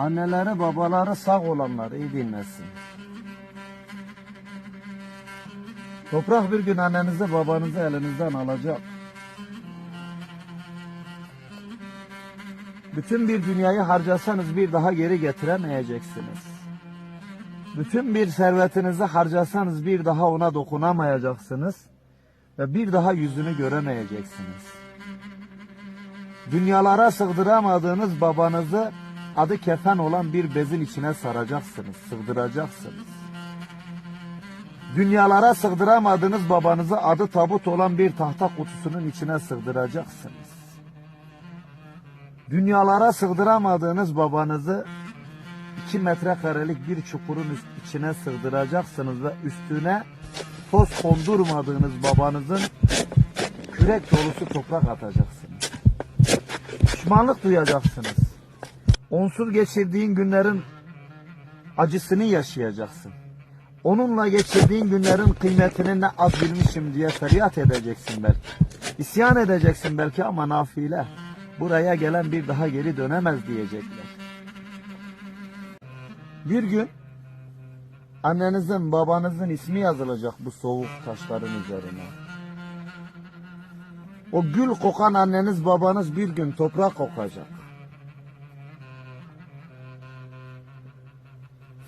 Anneleri babaları sağ olanlar iyi dinlesin. Toprak bir gün annenizi babanızı elinizden alacak. Bütün bir dünyayı harcasanız bir daha geri getiremeyeceksiniz. Bütün bir servetinizi harcasanız bir daha ona dokunamayacaksınız ve bir daha yüzünü göremeyeceksiniz. Dünyalara sığdıramadığınız babanızı adı kefen olan bir bezin içine saracaksınız, sığdıracaksınız. Dünyalara sığdıramadığınız babanızı adı tabut olan bir tahta kutusunun içine sığdıracaksınız. Dünyalara sığdıramadığınız babanızı iki metrekarelik bir çukurun üst- içine sığdıracaksınız ve üstüne toz kondurmadığınız babanızın kürek dolusu toprak atacaksınız. Pişmanlık duyacaksınız. Onsuz geçirdiğin günlerin acısını yaşayacaksın. Onunla geçirdiğin günlerin kıymetini ne az bilmişim diye feryat edeceksin belki. İsyan edeceksin belki ama nafile. Buraya gelen bir daha geri dönemez diyecekler. Bir gün annenizin babanızın ismi yazılacak bu soğuk taşların üzerine. O gül kokan anneniz babanız bir gün toprak kokacak.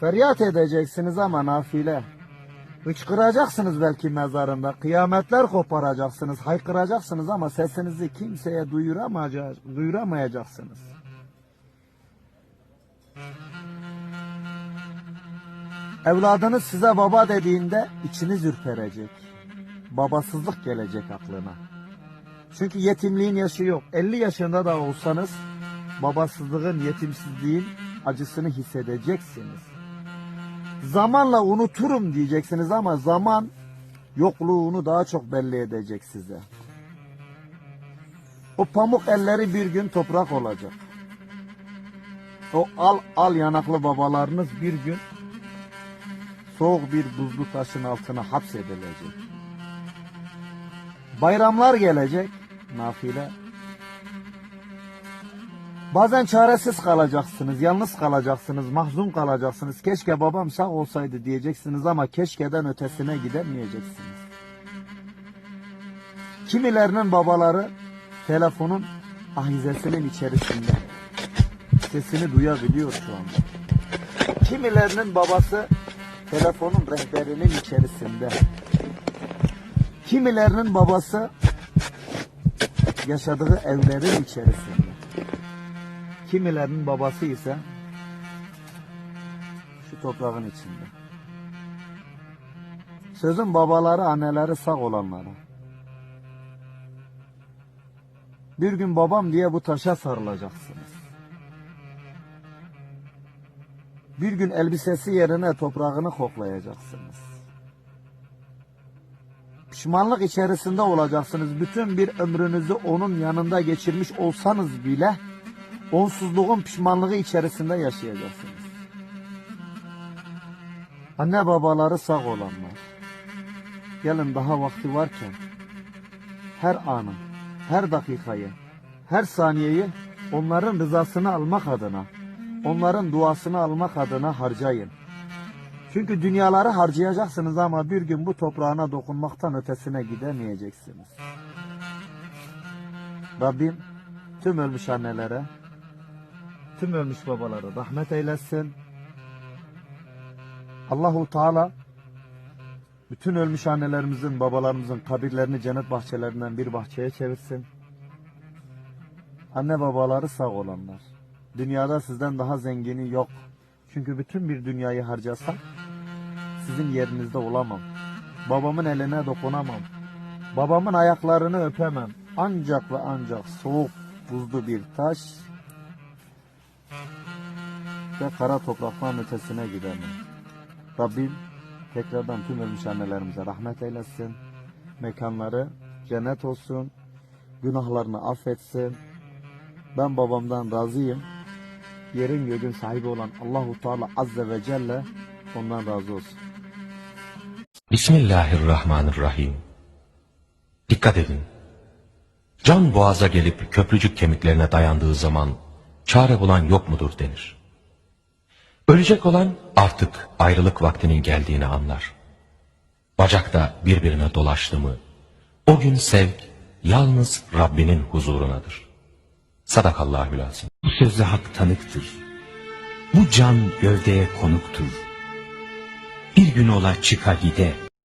Feryat edeceksiniz ama nafile. Hıçkıracaksınız belki mezarında. Kıyametler koparacaksınız. Haykıracaksınız ama sesinizi kimseye duyuramayacak, duyuramayacaksınız. Evladınız size baba dediğinde içiniz ürperecek. Babasızlık gelecek aklına. Çünkü yetimliğin yaşı yok. 50 yaşında da olsanız babasızlığın, yetimsizliğin acısını hissedeceksiniz. Zamanla unuturum diyeceksiniz ama zaman yokluğunu daha çok belli edecek size. O pamuk elleri bir gün toprak olacak. O al al yanaklı babalarınız bir gün soğuk bir buzlu taşın altına hapsedilecek. Bayramlar gelecek nafile. Bazen çaresiz kalacaksınız, yalnız kalacaksınız, mahzun kalacaksınız. Keşke babam sağ olsaydı diyeceksiniz ama keşkeden ötesine gidemeyeceksiniz. Kimilerinin babaları telefonun ahizesinin içerisinde. Sesini duyabiliyor şu anda. Kimilerinin babası telefonun rehberinin içerisinde. Kimilerinin babası yaşadığı evlerin içerisinde. Kimilerinin babası ise şu toprağın içinde. Sözün babaları, anneleri sağ olanlara. Bir gün babam diye bu taşa sarılacaksınız. Bir gün elbisesi yerine toprağını koklayacaksınız. Pişmanlık içerisinde olacaksınız. Bütün bir ömrünüzü onun yanında geçirmiş olsanız bile onsuzluğun pişmanlığı içerisinde yaşayacaksınız. Anne babaları sağ olanlar. Gelin daha vakti varken her anı, her dakikayı, her saniyeyi onların rızasını almak adına, onların duasını almak adına harcayın. Çünkü dünyaları harcayacaksınız ama bir gün bu toprağına dokunmaktan ötesine gidemeyeceksiniz. Rabbim tüm ölmüş annelere, tüm ölmüş babalara rahmet eylesin. Allahu Teala bütün ölmüş annelerimizin, babalarımızın kabirlerini cennet bahçelerinden bir bahçeye çevirsin. Anne babaları sağ olanlar. Dünyada sizden daha zengini yok. Çünkü bütün bir dünyayı harcasam sizin yerinizde olamam. Babamın eline dokunamam. Babamın ayaklarını öpemem. Ancak ve ancak soğuk buzlu bir taş ve kara toprakların ötesine gidemem. Rabbim tekrardan tüm ölmüş annelerimize rahmet eylesin. Mekanları cennet olsun. Günahlarını affetsin. Ben babamdan razıyım. Yerin göğün sahibi olan Allahu Teala Azze ve Celle ondan razı olsun. Bismillahirrahmanirrahim. Dikkat edin. Can boğaza gelip köprücük kemiklerine dayandığı zaman çare bulan yok mudur denir. Ölecek olan artık ayrılık vaktinin geldiğini anlar. Bacakta birbirine dolaştı mı, o gün sevk yalnız Rabbinin huzurunadır. Sadakallahü lazim. Bu sözde hak tanıktır. Bu can gövdeye konuktur. Bir gün ola çıka gide,